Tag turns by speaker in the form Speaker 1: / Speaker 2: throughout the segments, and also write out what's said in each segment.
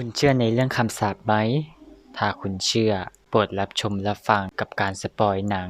Speaker 1: คุณเชื่อในเรื่องคำสาปไหม ถ้าคุณเชื่อ โปรดรับชมรับฟังกับการสปอยหนัง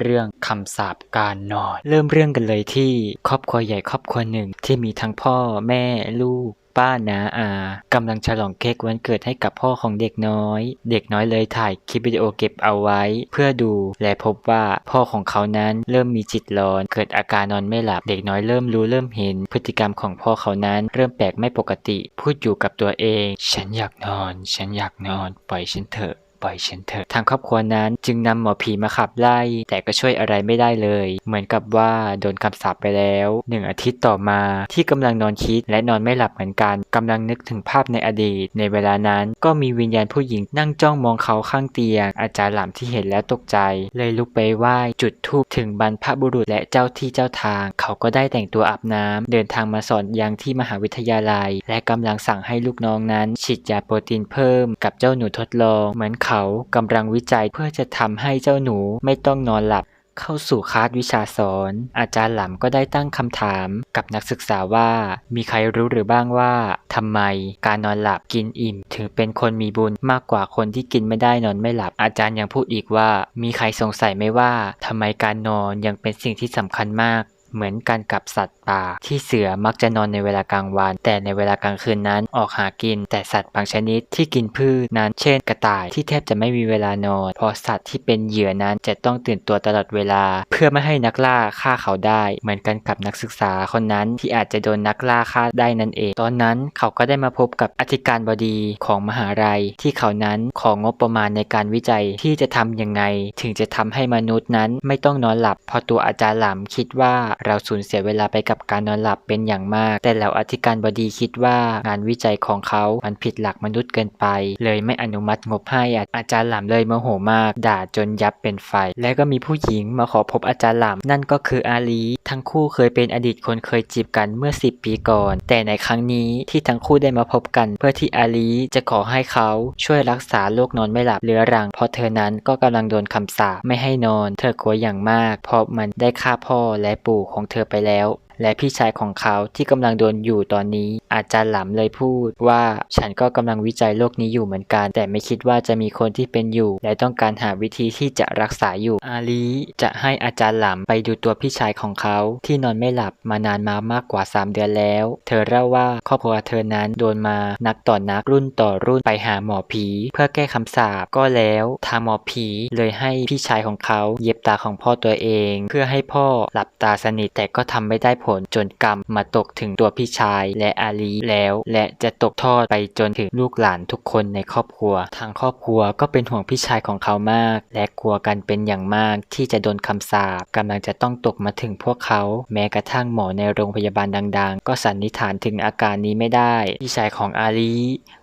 Speaker 1: เรื่องคำสาปการนอน เริ่มเรื่องกันเลยที่ครอบครัวใหญ่ครอบครัวหนึ่งที่มีทั้งพ่อแม่ลูก ป้านาอากำลังฉลองเค้กวันเกิดให้กับพ่อของเด็กน้อย เด็กน้อยเลยถ่ายคลิปวิดีโอเก็บเอาไว้ เพื่อดูและพบว่าพ่อของเขานั้นเริ่มมีจิตร้อน เกิดอาการนอนไม่หลับ เด็กน้อยเริ่มรู้เริ่มเห็น พฤติกรรมของพ่อเขานั้น เริ่มแปลกไม่ปกติ พูดอยู่กับตัวเอง ฉันอยากนอน ฉันอยากนอน ปล่อยฉันเถอะ ปล่อยฉันเถอะทางครอบครัวนั้นจึงนำหมอผีมาขับไล่ แต่ก็ช่วยอะไรไม่ได้เลย เหมือนกับว่าโดนคำสาปไปแล้วหนึ่งอาทิตย์ต่อมาที่กำลังนอนคิดและนอนไม่หลับเหมือนกันกำลังนึกถึงภาพในอดีต ในเวลานั้นก็มีวิญญาณผู้หญิงนั่งจ้องมองเขาข้างเตียง อาจารย์หลามที่เห็นแล้วตกใจ เลยลุกไปไหว้จุดธูปถึงบรรพบุรุษและเจ้าที่เจ้าทาง เขาก็ได้แต่งตัวอาบน้ำเดินทางมาสอนยังที่มหาวิทยาลัย และกำลังสั่งให้ลูกน้องนั้นฉีดยาโปรตีนเพิ่ม กับเจ้าหนูทดลองเหมือนเขากำลังวิจัยเพื่อจะทำให้เจ้าหนูไม่ต้องนอนหลับ เข้าสู่คลาสวิชาสอน อาจารย์หลำก็ได้ตั้งคำถามกับนักศึกษาว่า มีใครรู้หรือบ้างว่าทำไมการนอนหลับกินอิ่ม ถึงเป็นคนมีบุญมากกว่าคนที่กินไม่ได้นอนไม่หลับ อาจารย์ยังพูดอีกว่า มีใครสงสัยไหมว่าทำไมการนอนยังเป็นสิ่งที่สำคัญมาก เหมือนกันกับสัตว์ป่า ที่เสือมักจะนอนในเวลากลางวัน แต่ในเวลากลางคืนนั้นออกหากิน แต่สัตว์บางชนิดที่กินพืชนั้นเช่น กระต่ายที่แทบจะไม่มีเวลานอน เพราะสัตว์ที่เป็นเหยื่อนั้นจะต้องตื่นตัวตลอดเวลา เพื่อไม่ให้นักล่าฆ่าเขาได้ เหมือนกันกับนักศึกษาคนนั้นที่อาจจะโดนนักล่าฆ่าได้นั่นเอง ตอนนั้นเขาก็ได้มาพบกับอธิการบดีของมหาลัย ที่เขานั้นของงบประมาณในการวิจัยที่จะทำยังไง ถึงจะทำให้มนุษย์นั้นไม่ต้องนอนหลับพราะตัวอาจารย์หลำคิดว่าเราสูญเสียเวลาไปกับการนอนหลับเป็นอย่างมาก แต่แล้วอธิการบดีคิดว่างานวิจัยของเขา มันผิดหลักมนุษย์เกินไป เลยไม่อนุมัติงบให้อาจารย์หลำเลยโมโหมาก ด่าจนยับเป็นไฟ และก็มีผู้หญิงมาขอพบอาจารย์หลำนั่นก็คืออาลี ทั้งคู่เคยเป็นอดีตคนเคยจีบกันเมื่อ 10 ปีก่อน แต่ในครั้งนี้ที่ทั้งคู่ได้มาพบกัน เพื่อที่อาลีจะขอให้เขาช่วยรักษาโรคนอนไม่หลับเรื้อรัง เพราะเธอนั้นก็กำลังโดนคำสาปไม่ให้นอน เธอกลัวอย่างมาก เพราะมันได้ฆ่าพ่อและปู่ของเธอไปแล้ว และพี่ชายของเขาที่กำลังโดนอยู่ตอนนี้ อาจารย์หลำเลยพูดว่าฉันก็กำลังวิจัยโรคนี้อยู่เหมือนกัน แต่ไม่คิดว่าจะมีคนที่เป็นอยู่ และต้องการหาวิธีที่จะรักษาอยู่ อาลีจะให้อาจารย์หลำไปดูตัวพี่ชายของเขาที่นอนไม่หลับมานานมามากกว่า 3 เดือนแล้ว เธอเล่าว่าครอบครัวเธอนั้นโดนมานักต่อนนักรุ่นต่อรุ่นไปหาหมอผี เพื่อแก้คำสาปก็แล้วทางหมอผีเลยให้พี่ชายของเขาเย็บตาของพ่อตัวเอง เพื่อให้พ่อหลับตาสนิทแต่ก็ทำไม่ได้ผลจนกรรมมาตกถึงตัวพี่ชายและอาลีแล้ว และจะตกทอดไปจนถึงลูกหลานทุกคนในครอบครัว ทางครอบครัวก็เป็นห่วงพี่ชายของเขามาก และกลัวกันเป็นอย่างมากที่จะโดนคำสาปกำลังจะต้องตกมาถึงพวกเขา แม้กระทั่งหมอในโรงพยาบาลดัง ๆ ก็สันนิษฐานถึงอาการนี้ไม่ได้ พี่ชายของอาลี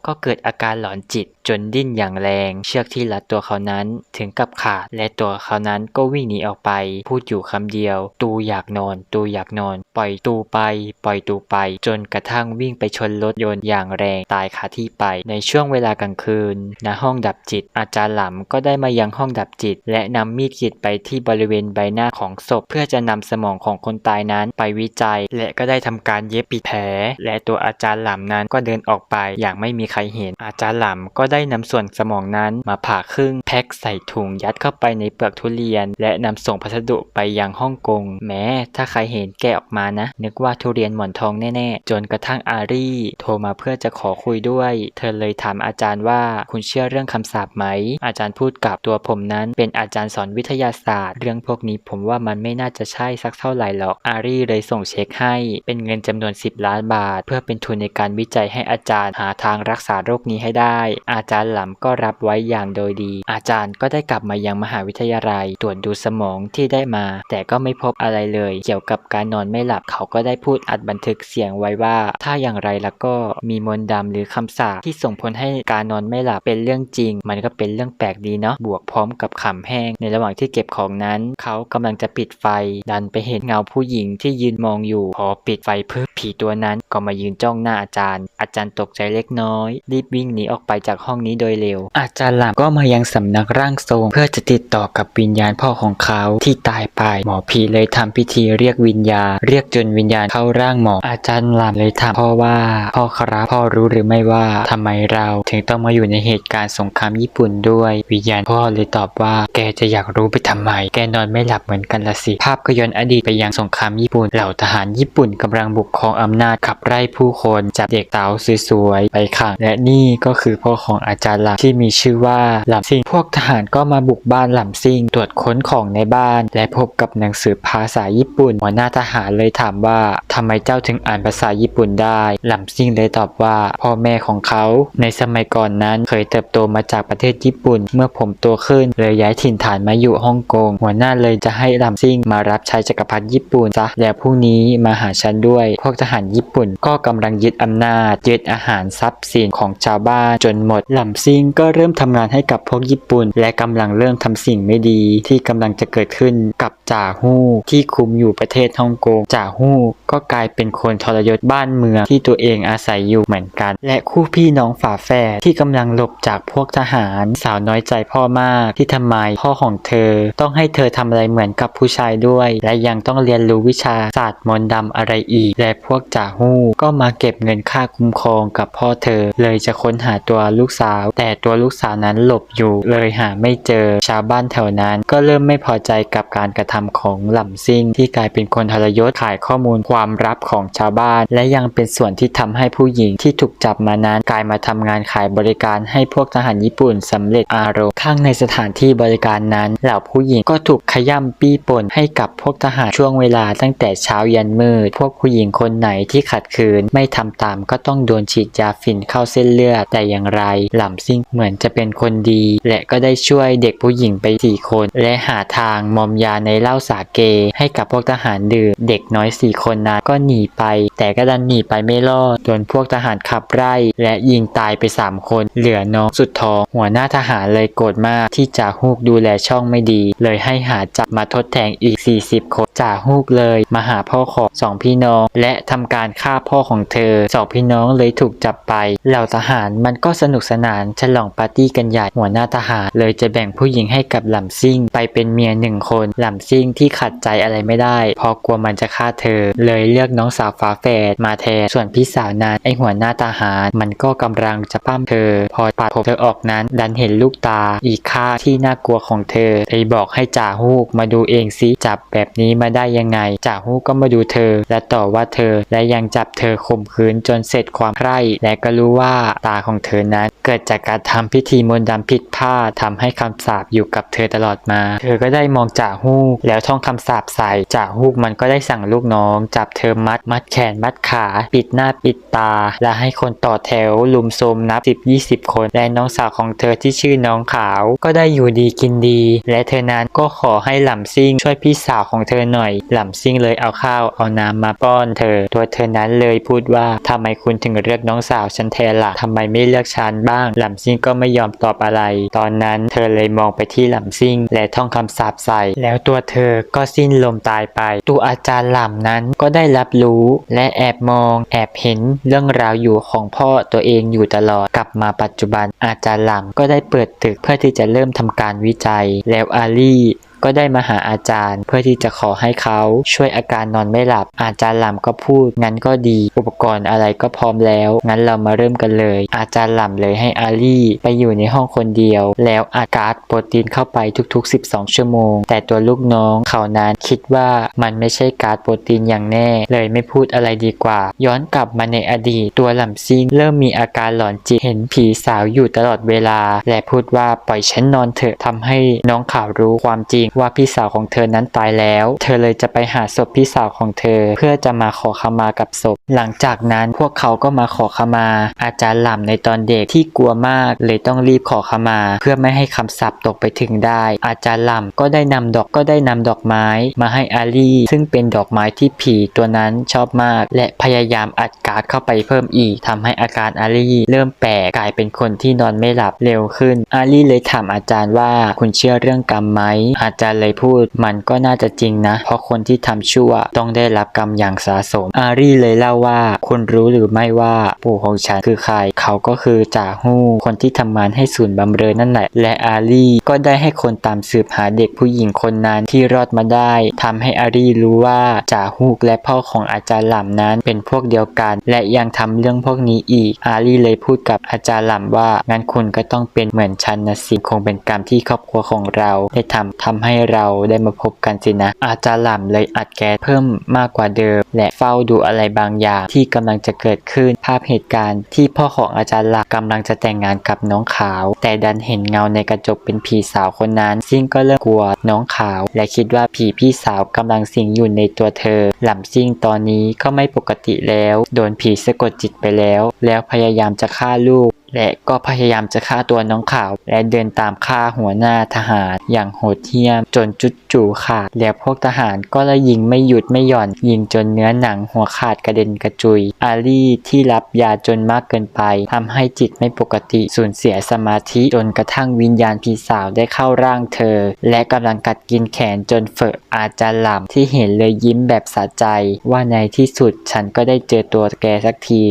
Speaker 1: ก็เกิดอาการหลอนจิตจนดิ้นอย่างแรง เชือกที่รัดตัวเขานั้นถึงกับขาด และตัวเขานั้นก็วิ่งหนีออกไป พูดอยู่คำเดียว ตูอยากนอน ตูอยากนอน ปล่อยตูไป ปล่อยตูไป จนกระทั่งวิ่งไปชนรถยนต์อย่างแรงตายคาที่ไป ในช่วงเวลากลางคืนณห้องดับจิต อาจารย์หลำก็ได้มายังห้องดับจิต และนำมีดกรีดไปที่บริเวณใบหน้าของศพ เพื่อจะนำสมองของคนตายนั้นไปวิจัย และก็ได้ทำการเย็บปิดแผล และตัวอาจารย์หลำนั้นก็เดินออกไปอย่างไม่มีครเห็น อาจารย์หลำก็ได้นำส่วนสมองนั้นมาผ่าครึ่งแพ็คใส่ถุงยัดเข้าไปในเปลือกทุเรียน และนำส่งพัสดุไปยังฮ่องกง แม้ถ้าใครเห็นแกะออกมานะ นึกว่าทุเรียนหมอนทองแน่ๆ จนกระทั่งอารีโทรมาเพื่อจะขอคุยด้วย เธอเลยถามอาจารย์ว่าคุณเชื่อเรื่องคำสาปไหม อาจารย์พูดกับตัวผมนั้นเป็นอาจารย์สอนวิทยาศาสตร์ เรื่องพวกนี้ผมว่ามันไม่น่าจะใช่สักเท่าไหร่หรอกอารีเลยส่งเช็คให้ เป็นเงินจำนวน 10 ล้านบาท เพื่อเป็นทุนในการวิจัยให้อาจารย์หาทางรักษาโรคนี้ให้ได้ อาจารย์หลำก็รับไว้อย่างโดยดี อาจารย์ก็ได้กลับมายังมหาวิทยาลัย ตรวจดูสมองที่ได้มา แต่ก็ไม่พบอะไรเลย เกี่ยวกับการนอนไม่หลับเขาก็ได้พูดอัดบันทึกเสียงไว้ว่า ถ้าอย่างไรแล้วก็มีมนต์ดำหรือคำสาปที่ส่งผลให้การนอนไม่หลับเป็นเรื่องจริง มันก็เป็นเรื่องแปลกดีเนาะบวกพร้อมกับขำแห้ง ในระหว่างที่เก็บของนั้น เขากำลังจะปิดไฟ ดันไปเห็นเงาผู้หญิงที่ยืนมองอยู่ พอปิดไฟเพิ่มผีตัวนั้นก็มายืนจ้องหน้าอาจารย์ อาจารย์ตกใจเล็กน้อยรีบวิ่งหนีออกไปจากห้องนี้โดยเร็ว อาจารย์หลามก็มายังสำนักร่างทรง เพื่อจะติดต่อกับวิญญาณพ่อของเขาที่ตายไป หมอผีเลยทำพิธีเรียกวิญญาณ เรียกจนวิญญาณเข้าร่างหมอ อาจารย์หลามเลยถามพ่อว่าพ่อครับพ่อรู้หรือไม่ว่าทำไมเราถึงต้องมาอยู่ในเหตุการณ์สงครามญี่ปุ่นด้วย วิญญาณพ่อเลยตอบว่า แกจะอยากรู้ไปทำไม แกนอนไม่หลับเหมือนกันละสิ ภาพก็ย้อนอดีตไปยังสงครามญี่ปุ่น เหล่าทหารญี่ปุ่นกำลังบุกครองอำนาจขับไล่ผู้คนจับเด็กเต๋าสวยๆไปขังและนี่ก็คือพ่อของอาจารย์หลำที่มีชื่อว่าหลำซิง พวกทหารก็มาบุกบ้านหลำซิง ตรวจค้นของในบ้าน และพบกับหนังสือภาษาญี่ปุ่น หัวหน้าทหารเลยถามว่าทำไมเจ้าถึงอ่านภาษาญี่ปุ่นได้ หลำซิงเลยตอบว่าพ่อแม่ของเขาในสมัยก่อนนั้นเคยเติบโตมาจากประเทศญี่ปุ่น เมื่อผมโตขึ้นเลยย้ายถิ่นฐานมาอยู่ฮ่องกง หัวหน้าเลยจะให้ลำซิ่งมารับใช้จักรพรรดิญี่ปุ่นซะแล้วพรุ่งนี้มาหาฉันด้วย พวกทหารญี่ปุ่นก็กำลังยึดอำนาจยึดอาหารทรัพย์สินของชาวบ้านจนหมด หลำซิ่งก็เริ่มทำงานให้กับพวกญี่ปุ่น และกำลังเริ่มทำสิ่งไม่ดี ที่กำลังจะเกิดขึ้นกับจ่าฮู้ที่คุมอยู่ประเทศฮ่องกงจ่าฮู้ก็กลายเป็นคนทรยศบ้านเมืองที่ตัวเองอาศัยอยู่เหมือนกัน และคู่พี่น้องฝาแฝดที่กำลังหลบจากพวกทหารสาวน้อยใจพ่อมากที่ทำไมพ่อของเธอ ต้องให้เธอทำอะไรเหมือนกับผู้ชายด้วย และยังต้องเรียนรู้วิชาศาสตร์มนต์ดำอะไรอีก และพวกจ่าฮู้ก็มาเก็บเงินค่าคุ้มครองกับพ่อเธอเลยจะค้นหาตัวลูกสาว แต่ตัวลูกสาวนั้นหลบอยู่เลยหาไม่เจอชาวบ้านแถวนั้น ก็เริ่มไม่พอใจกับการกระทำของหล่ำซิ่ง ที่กลายเป็นคนทรยศขายข้อมูลความลับของชาวบ้าน และยังเป็นส่วนที่ทำให้ผู้หญิงที่ถูกจับมานั้นกลายมาทำงานขายบริการให้พวกทหารญี่ปุ่นสำเร็จอารมณ์ข้างในสถานที่บริการนั้น เหล่าผู้หญิงก็ถูกขย่ำปี้ป่นให้กับพวกทหารช่วงเวลาตั้งแต่เช้ายันมืด พวกผู้หญิงคนไหนที่ขัดขืนไม่ทำตามก็ต้องโดนฉีดยาฝิ่นเข้าเส้นเลือดแต่อย่างไร หล่ำซิ่งเหมือนจะเป็นคนดี และก็ได้ช่วยเด็กผู้หญิงไปสี่คน และหาทางมอมยาในเหล้าสาเก ให้กับพวกทหารดื่มเด็กน้อยสี่คนนั้นก็หนีไป แต่ก็ดันหนีไปไม่รอดโดนพวกทหารขับไล่และยิงตายไปสามคน เหลือน้องสุดท้องหัวหน้าทหารเลยโกรธมากที่จ่าฮูกดูแลช่องไม่ดี เลยให้หาจับมาทดแทนอีก 40 คนจ่าฮูกเลยมาหาพ่อของสองพี่น้อง และทำการฆ่าพ่อของเธอสองพี่น้องเลยถูกจับไปเหล่าทหารมันก็สนุกสนานฉลองปาร์ตี้กันใหญ่หัวหน้าทหาร เลยจะแบ่งผู้หญิงให้กับหล่ำซิ่ง ไปเป็นเมียหนึ่งคนหล่ำซิ่งที่ขัดใจอะไรไม่ได้เพราะกลัวมันจะฆ่าเธอ เลยเลือกน้องสาวฝาแฝดมาแทนส่วนพี่สาวนั้นไอหัวหน้าทหาร มันก็กำลังจะปั้มเธอ พอปัดผมเธอออกนั้น ดันเห็นลูกตาอีกค่าที่น่ากลัวของเธอเลยบอกให้จ่าฮูกมาดูเองซิจับแบบนี้มาได้ยังไงจ่าฮูกก็มาดูเธอ และต่อว่าเธอและยังจับเธอข่มขืนจนเสร็จความใคร่และก็รู้ว่าตาของเธอนั้นเกิดจากการทำพิธีมนต์ดำผิดพลาดทำให้คำสาปอยู่กับเธอตลอดมา เธอก็ได้มองจ่าฮูกแล้วท่องคำสาปใส่จ่าฮูกมันก็ได้สั่งลูกน้อง จับเธอมัดมัดแขนมัดขา ปิดหน้าปิดตา และให้คนต่อแถวลุมโซมนับ 10 20 คน และน้องสาวของเธอที่ชื่อน้องขาว ก็ได้อยู่ดีกินดี และเธอนั้นก็ขอให้หล่ำซิ่งช่วยพี่สาวของเธอหน่อย หล่ำซิ่งเลยเอาข้าวเอาน้ำมาป้อนเธอ ตัวเธอนั้นเลยพูดว่าทำไมคุณถึงเลือกน้องสาวฉันแทนล่ะทำไมไม่เลือกฉันบ้าง หล่ำซิ่งก็ไม่ยอมตอบอะไร ตอนนั้นเธอเลยมองไปที่หล่ำซิ่ง และท่องคำสาปใส่ แล้วตัวเธอก็สิ้นลมตายไป ตัวอาจารย์หล่ำนั้นก็ได้รับรู้ และแอบมอง แอบเห็นเรื่องราวอยู่ของพ่อตัวเองอยู่ตลอด กลับมาปัจจุบันอาจารย์หล่ำก็ได้เปิดตึกเพื่อที่จะเริ่มทำการวิจัย แล้วอาลี่ ก็ได้มาหาอาจารย์ เพื่อที่จะขอให้เขาช่วยอาการนอนไม่หลับ อาจารย์หล่ำก็พูดงั้นก็ดี อุปกรณ์อะไรก็พร้อมแล้ว งั้นเรามาเริ่มกันเลย อาจารย์หล่ำเลยให้อาลี่ไปอยู่ในห้องคนเดียว แล้วอาการโปรตีนเข้าไปทุกๆ 12 ชั่วโมง แต่ตัวลูกน้องเขานั้นคิดว่ามันไม่ใช่การโปรตีนอย่างแน่ เลยไม่พูดอะไรดีกว่า ย้อนกลับมาในอดีตตัวหล่ำซิงเริ่มมีอาการหลอนจิตเห็นผีสาวอยู่ตลอดเวลา และพูดว่าปล่อยฉันนอนเถอะทำให้น้องข่าวรู้ความจริงว่าพี่สาวของเธอนั้นตายแล้ว เธอเลยจะไปหาศพพี่สาวของเธอ เพื่อจะมาขอขมากับศพ หลังจากนั้นพวกเขาก็มาขอขมา อาจารย์หล่ำในตอนเด็กที่กลัวมากเลยต้องรีบขอขมา เพื่อไม่ให้คำสาปตกไปถึงได้ อาจารย์หล่ำก็ได้นำดอกก็ได้นำดอกไม้ มาให้อาลีซึ่งเป็นดอกไม้ที่ผีตัวนั้นชอบมาก และพยายามอัดการ์ดเข้าไปเพิ่มอีกทำให้อาการอาลีเริ่มแปลกกลายเป็นคนที่นอนไม่หลับเร็วขึ้น อาลีเลยถามอาจารย์ว่าคุณเชื่อเรื่องกรรมไหมอาจารย์เลยพูด มันก็น่าจะจริงนะ เพราะคนที่ทำชั่วต้องได้รับกรรมอย่างสาสม อารีเลยเล่าว่า คุณรู้หรือไม่ว่าปู่ของฉันคือใคร เขาก็คือจ่าฮู้ คนที่ทำงานให้ศูนย์บำเรอนั่นแหละ และอารีก็ได้ให้คนตามสืบหาเด็กผู้หญิงคนนั้นที่รอดมาได้ทำให้อารีรู้ว่าจ่าฮูกและพ่อของอาจารย์หล่ำนั้นเป็นพวกเดียวกัน และยังทำเรื่องพวกนี้อีก อารีเลยพูดกับอาจารย์หล่ำว่างั้นคุณก็ต้องเป็นเหมือนฉันนะสิคงเป็นกรรมที่ครอบครัวของเราได้ทำทำให้เราได้มาพบกันสินะ อาจารย์หล่ำเลยอัดแก๊สเพิ่มมากกว่าเดิม และเฝ้าดูอะไรบางอย่างที่กำลังจะเกิดขึ้นภาพเหตุการณ์ที่พ่อของอาจารย์หล่ำกำลังจะแต่งงานกับน้องขาว แต่ดันเห็นเงาในกระจกเป็นผีสาวคนนั้น ซิ่งก็เริ่มกลัวน้องขาว และคิดว่าผีพี่สาวกำลังสิงอยู่ในตัวเธอ หล่ำซิ่งตอนนี้ก็ไม่ปกติแล้ว โดนผีสะกดจิตไปแล้ว แล้วพยายามจะฆ่าลูก และก็พยายามจะฆ่าตัวน้องขาว และเดินตามฆ่าหัวหน้าทหารอย่างโหดเหี้ยม จนจุดจู่ขาด แล้วพวกทหารก็เลยยิงไม่หยุดไม่หย่อน ยิงจนเนื้อหนังหัวขาดกระเด็นกระจุย อาลีที่รับยาจนมากเกินไปทำให้จิตไม่ปกติสูญเสียสมาธิจนกระทั่งวิญญาณพี่สาวได้เข้าร่างเธอ และกำลังกัดกินแขนจนเฟออาจารย์หล่ำที่เห็นเลยยิ้มแบบสะใจ ว่าในที่สุดฉันก็ได้เจอตัวแกสักที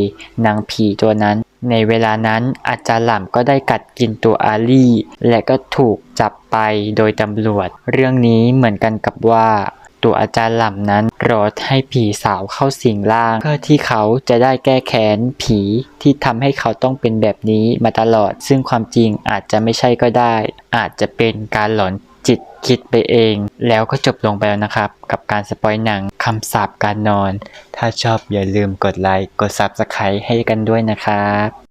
Speaker 1: นางผีตัวนั้น ในเวลานั้นอาจารย์หล่ำก็ได้กัดกินตัวอาลี่ และก็ถูกจับไปโดยตำรวจ เรื่องนี้เหมือนกันกับว่าตัวอาจารย์หล่ำนั้นรอให้ผีสาวเข้าสิงร่าง เพื่อที่เขาจะได้แก้แค้นผีที่ทำให้เขาต้องเป็นแบบนี้มาตลอด ซึ่งความจริงอาจจะไม่ใช่ก็ได้ อาจจะเป็นการหลอน จิตคิดไปเอง แล้วก็จบลงไปแล้วนะครับ กับการสปอยหนังคำสาปการนอน ถ้าชอบอย่าลืมกดไลค์กด Subscribe ให้กันด้วยนะครับ